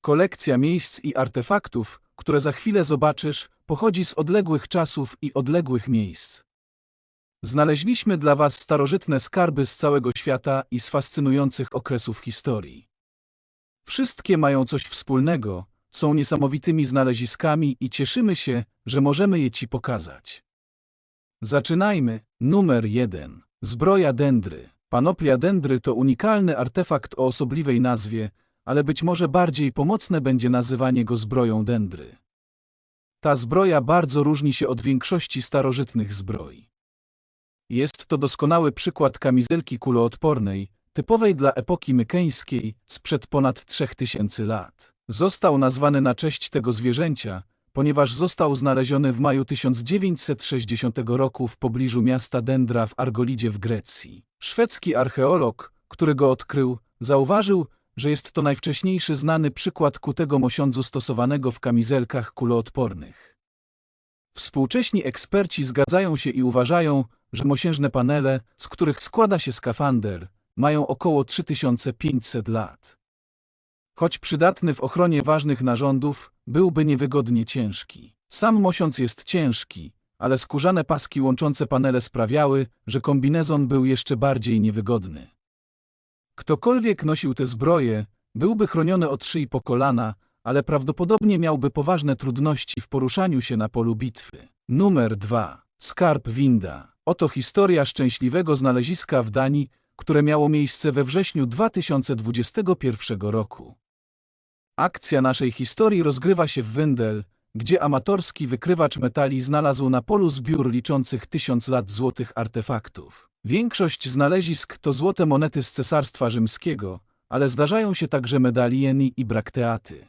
Kolekcja miejsc i artefaktów, które za chwilę zobaczysz, pochodzi z odległych czasów i odległych miejsc. Znaleźliśmy dla Was starożytne skarby z całego świata i z fascynujących okresów historii. Wszystkie mają coś wspólnego, są niesamowitymi znaleziskami i cieszymy się, że możemy je Ci pokazać. Zaczynajmy. Numer 1. Zbroja dendry. Panoplia dendry to unikalny artefakt o osobliwej nazwie, ale być może bardziej pomocne będzie nazywanie go zbroją dendry. Ta zbroja bardzo różni się od większości starożytnych zbroi. Jest to doskonały przykład kamizelki kuloodpornej, typowej dla epoki mykeńskiej sprzed ponad 3000 lat. Został nazwany na cześć tego zwierzęcia, ponieważ został znaleziony w maju 1960 roku w pobliżu miasta Dendra w Argolidzie w Grecji. Szwedzki archeolog, który go odkrył, zauważył, że jest to najwcześniejszy znany przykład kutego mosiądzu stosowanego w kamizelkach kuloodpornych. Współcześni eksperci zgadzają się i uważają, że mosiężne panele, z których składa się skafander, mają około 3500 lat. Choć przydatny w ochronie ważnych narządów, byłby niewygodnie ciężki. Sam mosiąc jest ciężki, ale skórzane paski łączące panele sprawiały, że kombinezon był jeszcze bardziej niewygodny. Ktokolwiek nosił te zbroje, byłby chroniony od szyi po kolana, ale prawdopodobnie miałby poważne trudności w poruszaniu się na polu bitwy. Numer 2. Skarb Winda. Oto historia szczęśliwego znaleziska w Danii, które miało miejsce we wrześniu 2021 roku. Akcja naszej historii rozgrywa się w Wendel, gdzie amatorski wykrywacz metali znalazł na polu zbiór liczących tysiąc lat złotych artefaktów. Większość znalezisk to złote monety z Cesarstwa Rzymskiego, ale zdarzają się także medalieny i brakteaty.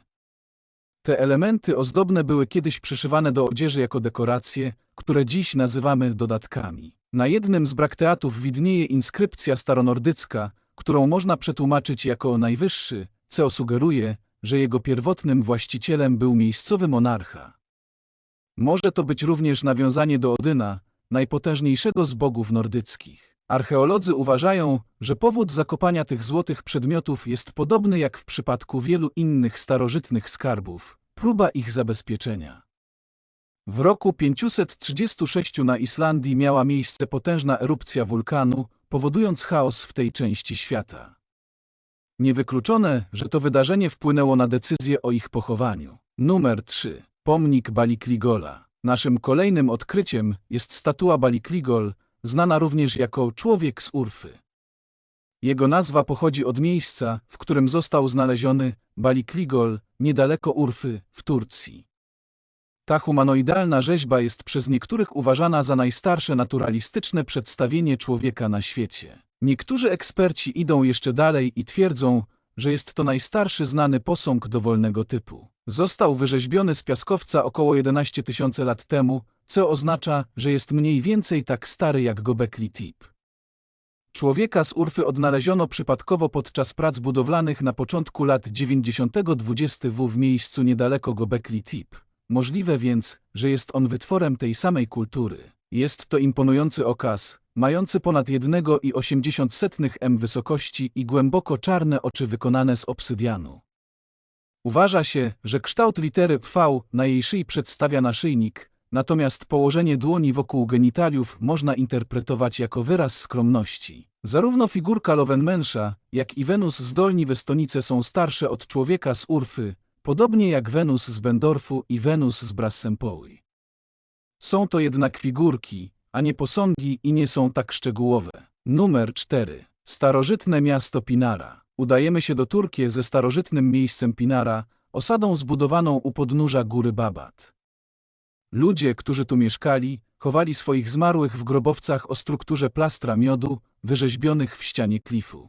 Te elementy ozdobne były kiedyś przyszywane do odzieży jako dekoracje, które dziś nazywamy dodatkami. Na jednym z brakteatów widnieje inskrypcja staronordycka, którą można przetłumaczyć jako najwyższy, co sugeruje, że jego pierwotnym właścicielem był miejscowy monarcha. Może to być również nawiązanie do Odyna, najpotężniejszego z bogów nordyckich. Archeolodzy uważają, że powód zakopania tych złotych przedmiotów jest podobny jak w przypadku wielu innych starożytnych skarbów próba ich zabezpieczenia. W roku 536 na Islandii miała miejsce potężna erupcja wulkanu, powodując chaos w tej części świata. Niewykluczone, że to wydarzenie wpłynęło na decyzję o ich pochowaniu. Numer 3. Pomnik Balikligola. Naszym kolejnym odkryciem jest statua Balikligol, znana również jako człowiek z Urfy. Jego nazwa pochodzi od miejsca, w którym został znaleziony Balikligol, niedaleko Urfy, w Turcji. Ta humanoidalna rzeźba jest przez niektórych uważana za najstarsze naturalistyczne przedstawienie człowieka na świecie. Niektórzy eksperci idą jeszcze dalej i twierdzą, że jest to najstarszy znany posąg dowolnego typu. Został wyrzeźbiony z piaskowca około 11 tysięcy lat temu, co oznacza, że jest mniej więcej tak stary jak Gobekli Tip. Człowieka z Urfy odnaleziono przypadkowo podczas prac budowlanych na początku lat 90. XX w w miejscu niedaleko Gobekli Tip. Możliwe więc, że jest on wytworem tej samej kultury. Jest to imponujący okaz, mający ponad 1,80 m wysokości i głęboko czarne oczy wykonane z obsydianu. Uważa się, że kształt litery V na jej szyi przedstawia naszyjnik, natomiast położenie dłoni wokół genitaliów można interpretować jako wyraz skromności. Zarówno figurka Lowenmensza, jak i Wenus z Dolni Westonice są starsze od człowieka z Urfy, podobnie jak Wenus z Bendorfu i Wenus z Brassempoły. Są to jednak figurki, a nie posągi i nie są tak szczegółowe. Numer 4. Starożytne miasto Pinara. Udajemy się do Turkie ze starożytnym miejscem Pinara, osadą zbudowaną u podnóża góry Babat. Ludzie, którzy tu mieszkali, chowali swoich zmarłych w grobowcach o strukturze plastra miodu, wyrzeźbionych w ścianie klifu.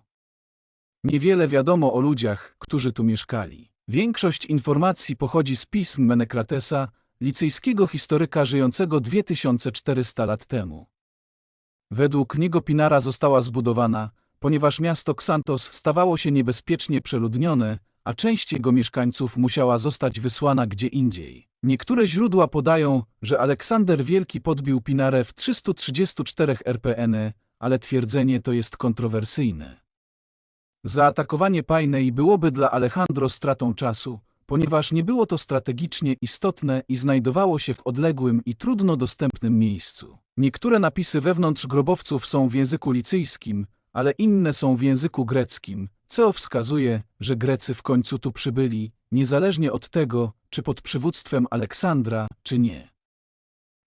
Niewiele wiadomo o ludziach, którzy tu mieszkali. Większość informacji pochodzi z pism Menekratesa, licyjskiego historyka żyjącego 2400 lat temu. Według niego Pinara została zbudowana, ponieważ miasto Xantos stawało się niebezpiecznie przeludnione, a część jego mieszkańców musiała zostać wysłana gdzie indziej. Niektóre źródła podają, że Aleksander Wielki podbił Pinarę w 334 RPN, ale twierdzenie to jest kontrowersyjne. Zaatakowanie Pajnej byłoby dla Alejandro stratą czasu, ponieważ nie było to strategicznie istotne i znajdowało się w odległym i trudno dostępnym miejscu. Niektóre napisy wewnątrz grobowców są w języku licyjskim, ale inne są w języku greckim, co wskazuje, że Grecy w końcu tu przybyli, niezależnie od tego, czy pod przywództwem Aleksandra, czy nie.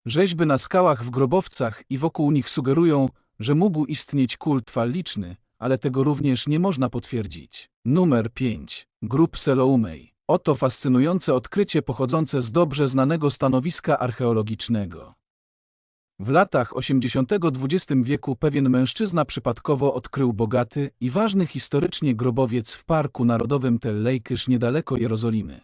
Rzeźby na skałach w grobowcach i wokół nich sugerują, że mógł istnieć kult faliczny, ale tego również nie można potwierdzić. Numer 5. Grup Seloumej. Oto fascynujące odkrycie pochodzące z dobrze znanego stanowiska archeologicznego. W latach 80. XX wieku pewien mężczyzna przypadkowo odkrył bogaty i ważny historycznie grobowiec w Parku Narodowym Tel Leikysz niedaleko Jerozolimy.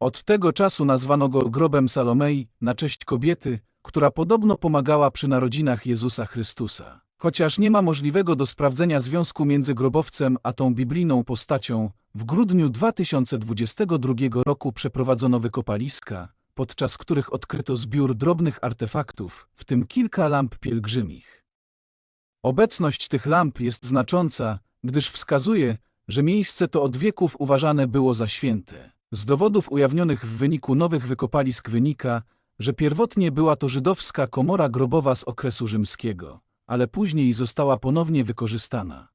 Od tego czasu nazwano go grobem Salomei na cześć kobiety, która podobno pomagała przy narodzinach Jezusa Chrystusa. Chociaż nie ma możliwego do sprawdzenia związku między grobowcem a tą biblijną postacią, w grudniu 2022 roku przeprowadzono wykopaliska, podczas których odkryto zbiór drobnych artefaktów, w tym kilka lamp pielgrzymich. Obecność tych lamp jest znacząca, gdyż wskazuje, że miejsce to od wieków uważane było za święte. Z dowodów ujawnionych w wyniku nowych wykopalisk wynika, że pierwotnie była to żydowska komora grobowa z okresu rzymskiego, ale później została ponownie wykorzystana.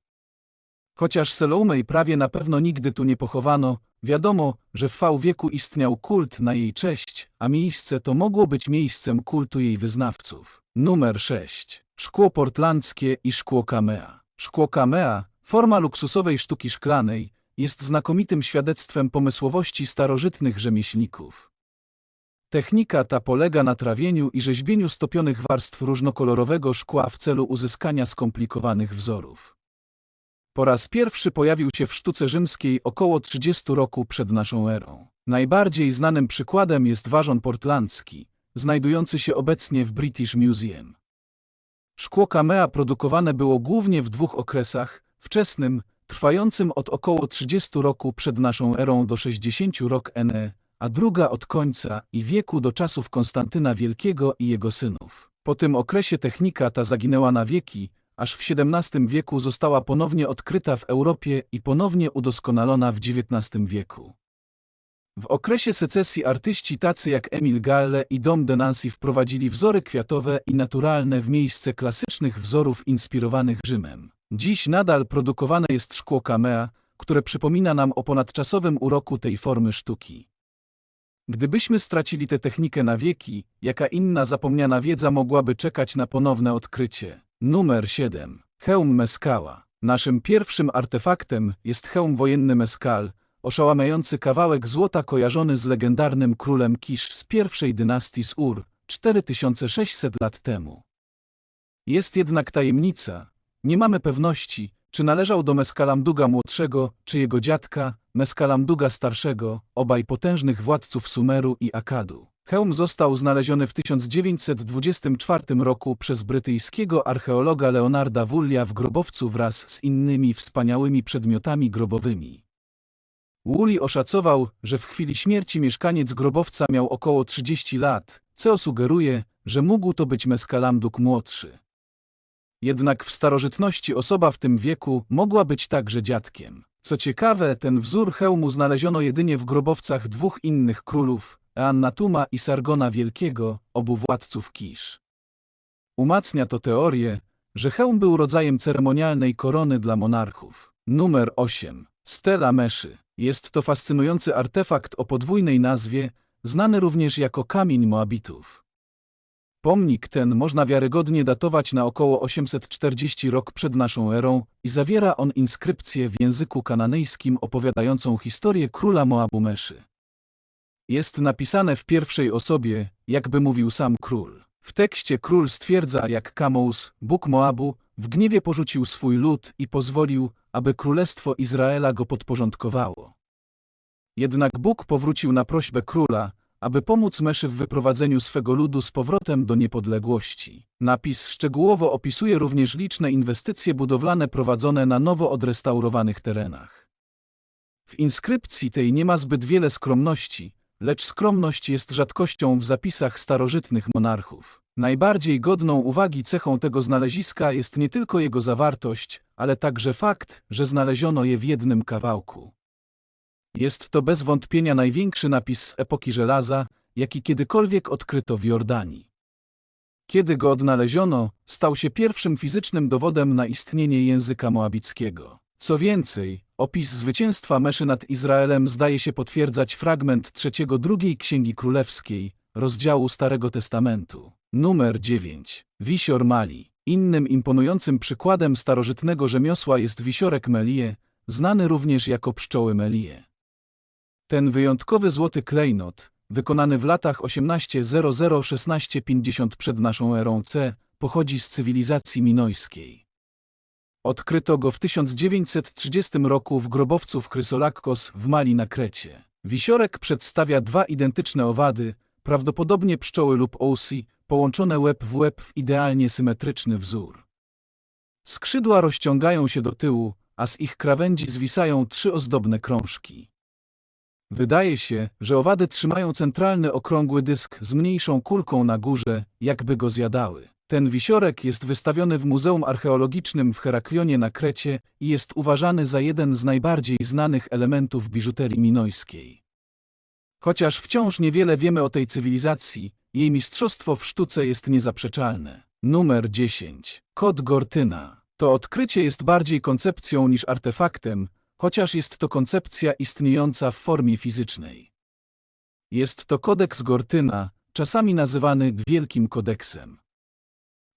Chociaż Seloumej prawie na pewno nigdy tu nie pochowano, wiadomo, że w V wieku istniał kult na jej cześć, a miejsce to mogło być miejscem kultu jej wyznawców. Numer 6. Szkło portlandzkie i szkło kamea. Szkło kamea, forma luksusowej sztuki szklanej, jest znakomitym świadectwem pomysłowości starożytnych rzemieślników. Technika ta polega na trawieniu i rzeźbieniu stopionych warstw różnokolorowego szkła w celu uzyskania skomplikowanych wzorów. Po raz pierwszy pojawił się w sztuce rzymskiej około 30 roku przed naszą erą. Najbardziej znanym przykładem jest ważon portlandzki, znajdujący się obecnie w British Museum. Szkło kamea produkowane było głównie w dwóch okresach, wczesnym, trwającym od około 30 roku przed naszą erą do 60 rok NE, a druga od końca i wieku do czasów Konstantyna Wielkiego i jego synów. Po tym okresie technika ta zaginęła na wieki, aż w XVII wieku została ponownie odkryta w Europie i ponownie udoskonalona w XIX wieku. W okresie secesji artyści tacy jak Emil Galle i Dom de Nancy wprowadzili wzory kwiatowe i naturalne w miejsce klasycznych wzorów inspirowanych Rzymem. Dziś nadal produkowane jest szkło kamea, które przypomina nam o ponadczasowym uroku tej formy sztuki. Gdybyśmy stracili tę technikę na wieki, jaka inna zapomniana wiedza mogłaby czekać na ponowne odkrycie? Numer 7. Hełm Meskała. Naszym pierwszym artefaktem jest hełm wojenny Meskal, oszałamiający kawałek złota kojarzony z legendarnym królem Kisz z pierwszej dynastii z Ur, 4600 lat temu. Jest jednak tajemnica, nie mamy pewności, czy należał do Meskalamduga młodszego, czy jego dziadka, Meskalamduga starszego, obaj potężnych władców Sumeru i Akadu. Hełm został znaleziony w 1924 roku przez brytyjskiego archeologa Leonarda Woollya w grobowcu wraz z innymi wspaniałymi przedmiotami grobowymi. Woolley oszacował, że w chwili śmierci mieszkaniec grobowca miał około 30 lat, co sugeruje, że mógł to być Meskalamduk młodszy. Jednak w starożytności osoba w tym wieku mogła być także dziadkiem. Co ciekawe, ten wzór hełmu znaleziono jedynie w grobowcach dwóch innych królów, Eannatuma i Sargona Wielkiego, obu władców Kisz. Umacnia to teorię, że hełm był rodzajem ceremonialnej korony dla monarchów. Numer 8. Stela Meszy. Jest to fascynujący artefakt o podwójnej nazwie, znany również jako kamień Moabitów. Pomnik ten można wiarygodnie datować na około 840 rok przed naszą erą i zawiera on inskrypcję w języku kananejskim opowiadającą historię króla Moabu Meszy. Jest napisane w pierwszej osobie, jakby mówił sam król. W tekście król stwierdza, jak Kamous, Bóg Moabu, w gniewie porzucił swój lud i pozwolił, aby królestwo Izraela go podporządkowało. Jednak Bóg powrócił na prośbę króla, aby pomóc Meszy w wyprowadzeniu swego ludu z powrotem do niepodległości. Napis szczegółowo opisuje również liczne inwestycje budowlane prowadzone na nowo odrestaurowanych terenach. W inskrypcji tej nie ma zbyt wiele skromności, lecz skromność jest rzadkością w zapisach starożytnych monarchów. Najbardziej godną uwagi cechą tego znaleziska jest nie tylko jego zawartość, ale także fakt, że znaleziono je w jednym kawałku. Jest to bez wątpienia największy napis z epoki żelaza, jaki kiedykolwiek odkryto w Jordanii. Kiedy go odnaleziono, stał się pierwszym fizycznym dowodem na istnienie języka moabickiego. Co więcej, opis zwycięstwa Meszy nad Izraelem zdaje się potwierdzać fragment trzeciego drugiej Księgi Królewskiej, rozdziału Starego Testamentu. Numer 9. Wisior Mali. Innym imponującym przykładem starożytnego rzemiosła jest wisiorek Melie, znany również jako pszczoły Melie. Ten wyjątkowy złoty klejnot, wykonany w latach 1800-1650 przed naszą erą C, pochodzi z cywilizacji minojskiej. Odkryto go w 1930 roku w grobowcu w Chrysolakkos w Mali na Krecie. Wisiorek przedstawia dwa identyczne owady, prawdopodobnie pszczoły lub ousi, połączone łeb w łeb w idealnie symetryczny wzór. Skrzydła rozciągają się do tyłu, a z ich krawędzi zwisają trzy ozdobne krążki. Wydaje się, że owady trzymają centralny okrągły dysk z mniejszą kulką na górze, jakby go zjadały. Ten wisiorek jest wystawiony w Muzeum Archeologicznym w Heraklionie na Krecie i jest uważany za jeden z najbardziej znanych elementów biżuterii minojskiej. Chociaż wciąż niewiele wiemy o tej cywilizacji, jej mistrzostwo w sztuce jest niezaprzeczalne. Numer 10. Kod Gortyna. To odkrycie jest bardziej koncepcją niż artefaktem, chociaż jest to koncepcja istniejąca w formie fizycznej. Jest to kodeks Gortyna, czasami nazywany Wielkim Kodeksem.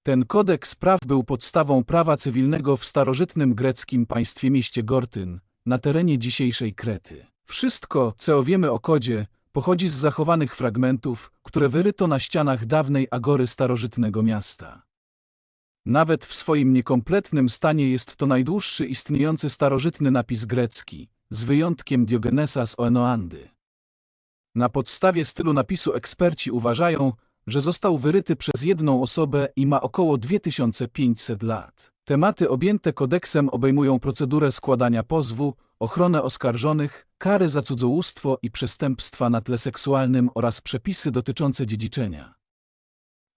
Ten kodeks praw był podstawą prawa cywilnego w starożytnym greckim państwie mieście Gortyn, na terenie dzisiejszej Krety. Wszystko, co wiemy o kodzie, pochodzi z zachowanych fragmentów, które wyryto na ścianach dawnej agory starożytnego miasta. Nawet w swoim niekompletnym stanie jest to najdłuższy istniejący starożytny napis grecki, z wyjątkiem Diogenesa z Oenoandy. Na podstawie stylu napisu eksperci uważają, że został wyryty przez jedną osobę i ma około 2500 lat. Tematy objęte kodeksem obejmują procedurę składania pozwu, ochronę oskarżonych, kary za cudzołóstwo i przestępstwa na tle seksualnym oraz przepisy dotyczące dziedziczenia.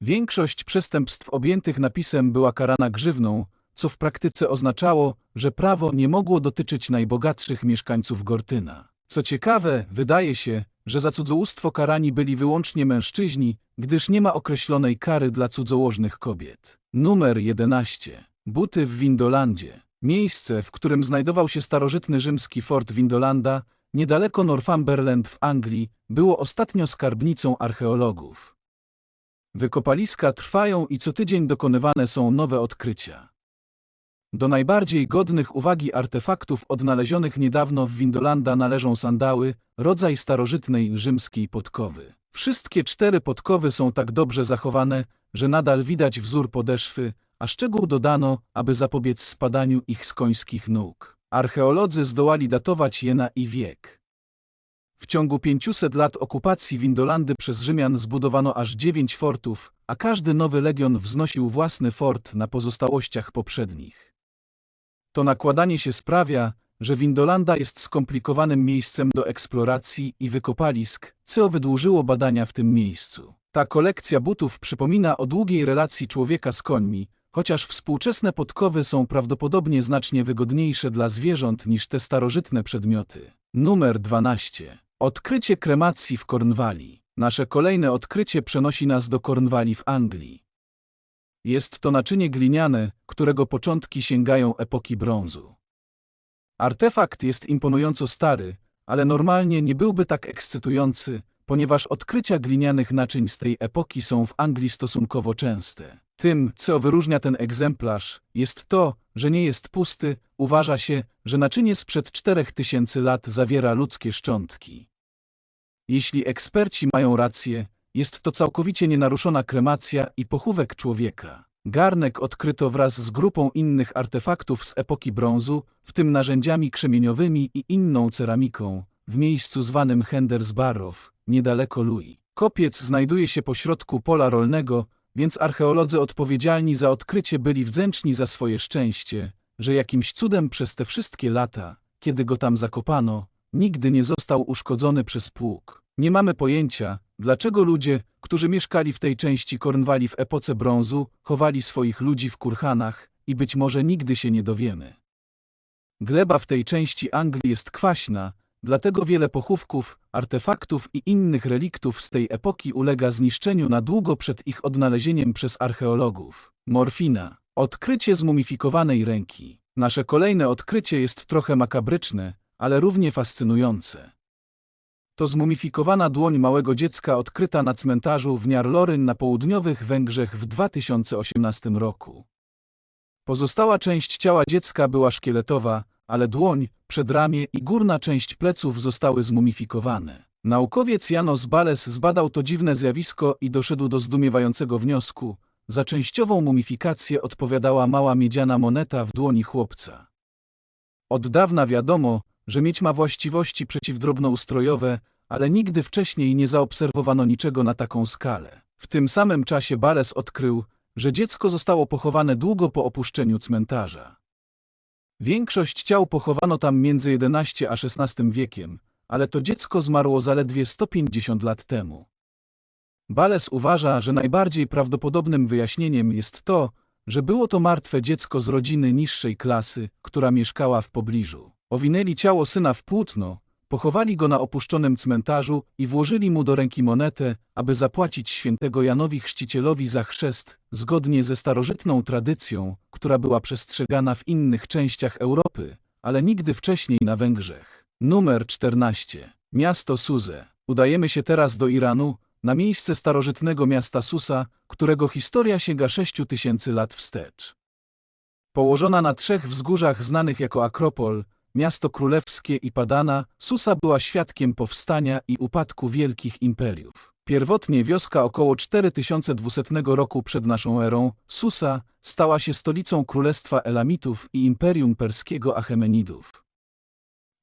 Większość przestępstw objętych napisem była karana grzywną, co w praktyce oznaczało, że prawo nie mogło dotyczyć najbogatszych mieszkańców Gortyna. Co ciekawe, wydaje się, że za cudzołóstwo karani byli wyłącznie mężczyźni, gdyż nie ma określonej kary dla cudzołożnych kobiet. Numer 11. Buty w Windolandzie. Miejsce, w którym znajdował się starożytny rzymski fort Windolanda, niedaleko Northumberland w Anglii, było ostatnio skarbnicą archeologów. Wykopaliska trwają i co tydzień dokonywane są nowe odkrycia. Do najbardziej godnych uwagi artefaktów odnalezionych niedawno w Windolanda należą sandały, rodzaj starożytnej rzymskiej podkowy. Wszystkie cztery podkowy są tak dobrze zachowane, że nadal widać wzór podeszwy, a szczegół dodano, aby zapobiec spadaniu ich z końskich nóg. Archeolodzy zdołali datować je na i wiek. W ciągu 500 lat okupacji Windolandy przez Rzymian zbudowano aż dziewięć fortów, a każdy nowy legion wznosił własny fort na pozostałościach poprzednich. To nakładanie się sprawia, że Windolanda jest skomplikowanym miejscem do eksploracji i wykopalisk, co wydłużyło badania w tym miejscu. Ta kolekcja butów przypomina o długiej relacji człowieka z końmi, chociaż współczesne podkowy są prawdopodobnie znacznie wygodniejsze dla zwierząt niż te starożytne przedmioty. Numer 12. Odkrycie kremacji w Cornwalli. Nasze kolejne odkrycie przenosi nas do Cornwalli w Anglii. Jest to naczynie gliniane, którego początki sięgają epoki brązu. Artefakt jest imponująco stary, ale normalnie nie byłby tak ekscytujący, ponieważ odkrycia glinianych naczyń z tej epoki są w Anglii stosunkowo częste. Tym, co wyróżnia ten egzemplarz, jest to, że nie jest pusty, uważa się, że naczynie sprzed 4000 lat zawiera ludzkie szczątki. Jeśli eksperci mają rację, jest to całkowicie nienaruszona kremacja i pochówek człowieka. Garnek odkryto wraz z grupą innych artefaktów z epoki brązu, w tym narzędziami krzemieniowymi i inną ceramiką, w miejscu zwanym Henders Barrow, niedaleko Louis. Kopiec znajduje się pośrodku pola rolnego, więc archeolodzy odpowiedzialni za odkrycie byli wdzięczni za swoje szczęście, że jakimś cudem przez te wszystkie lata, kiedy go tam zakopano, nigdy nie został uszkodzony przez pług. Nie mamy pojęcia, dlaczego ludzie, którzy mieszkali w tej części Kornwali w epoce brązu, chowali swoich ludzi w kurhanach i być może nigdy się nie dowiemy. Gleba w tej części Anglii jest kwaśna, dlatego wiele pochówków, artefaktów i innych reliktów z tej epoki ulega zniszczeniu na długo przed ich odnalezieniem przez archeologów. Morfina. Odkrycie zmumifikowanej ręki. Nasze kolejne odkrycie jest trochę makabryczne, ale równie fascynujące. To zmumifikowana dłoń małego dziecka odkryta na cmentarzu w Niarloryn na południowych Węgrzech w 2018 roku. Pozostała część ciała dziecka była szkieletowa, ale dłoń, przedramię i górna część pleców zostały zmumifikowane. Naukowiec Janos Bales zbadał to dziwne zjawisko i doszedł do zdumiewającego wniosku. Za częściową mumifikację odpowiadała mała miedziana moneta w dłoni chłopca. Od dawna wiadomo, że miedź ma właściwości przeciwdrobnoustrojowe, ale nigdy wcześniej nie zaobserwowano niczego na taką skalę. W tym samym czasie Bales odkrył, że dziecko zostało pochowane długo po opuszczeniu cmentarza. Większość ciał pochowano tam między XI a XVI wiekiem, ale to dziecko zmarło zaledwie 150 lat temu. Bales uważa, że najbardziej prawdopodobnym wyjaśnieniem jest to, że było to martwe dziecko z rodziny niższej klasy, która mieszkała w pobliżu. Owinęli ciało syna w płótno, pochowali go na opuszczonym cmentarzu i włożyli mu do ręki monetę, aby zapłacić świętego Janowi Chrzcicielowi za chrzest, zgodnie ze starożytną tradycją, która była przestrzegana w innych częściach Europy, ale nigdy wcześniej na Węgrzech. Numer 14. Miasto Suze. Udajemy się teraz do Iranu, na miejsce starożytnego miasta Susa, którego historia sięga 6 tysięcy lat wstecz. Położona na trzech wzgórzach znanych jako Akropol, miasto królewskie i Padana, Susa była świadkiem powstania i upadku wielkich imperiów. Pierwotnie wioska około 4200 roku przed naszą erą, Susa, stała się stolicą królestwa Elamitów i imperium perskiego Achemenidów.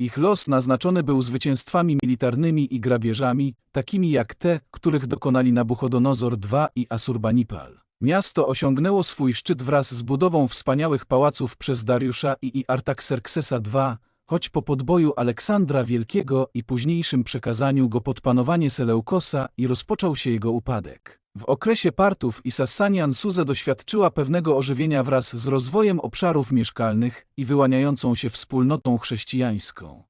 Ich los naznaczony był zwycięstwami militarnymi i grabieżami, takimi jak te, których dokonali Nabuchodonozor II i Asurbanipal. Miasto osiągnęło swój szczyt wraz z budową wspaniałych pałaców przez Dariusza i, Artaxerxesa II, choć po podboju Aleksandra Wielkiego i późniejszym przekazaniu go pod panowanie Seleukosa i rozpoczął się jego upadek. W okresie Partów i Sassanian Suze doświadczyła pewnego ożywienia wraz z rozwojem obszarów mieszkalnych i wyłaniającą się wspólnotą chrześcijańską.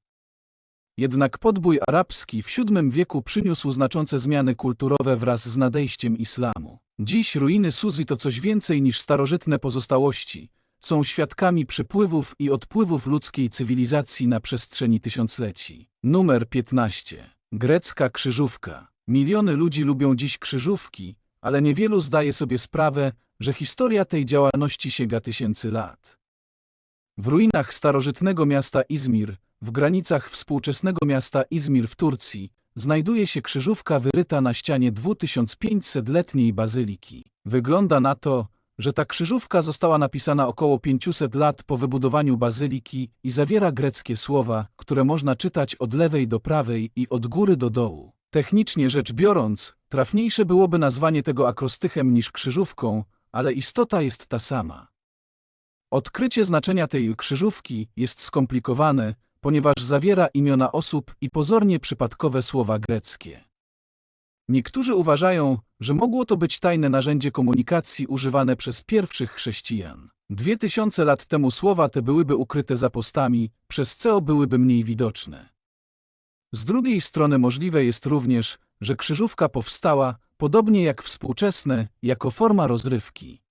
Jednak podbój arabski w VII wieku przyniósł znaczące zmiany kulturowe wraz z nadejściem islamu. Dziś ruiny Suzy to coś więcej niż starożytne pozostałości. Są świadkami przypływów i odpływów ludzkiej cywilizacji na przestrzeni tysiącleci. Numer 15. Grecka krzyżówka. Miliony ludzi lubią dziś krzyżówki, ale niewielu zdaje sobie sprawę, że historia tej działalności sięga tysięcy lat. W ruinach starożytnego miasta Izmir, w granicach współczesnego miasta Izmir w Turcji, znajduje się krzyżówka wyryta na ścianie 2500-letniej bazyliki. Wygląda na to, że ta krzyżówka została napisana około 500 lat po wybudowaniu bazyliki i zawiera greckie słowa, które można czytać od lewej do prawej i od góry do dołu. Technicznie rzecz biorąc, trafniejsze byłoby nazwanie tego akrostychem niż krzyżówką, ale istota jest ta sama. Odkrycie znaczenia tej krzyżówki jest skomplikowane, ponieważ zawiera imiona osób i pozornie przypadkowe słowa greckie. Niektórzy uważają, że mogło to być tajne narzędzie komunikacji używane przez pierwszych chrześcijan. Dwie tysiące lat temu słowa te byłyby ukryte za postami, przez co byłyby mniej widoczne. Z drugiej strony możliwe jest również, że krzyżówka powstała, podobnie jak współczesne, jako forma rozrywki.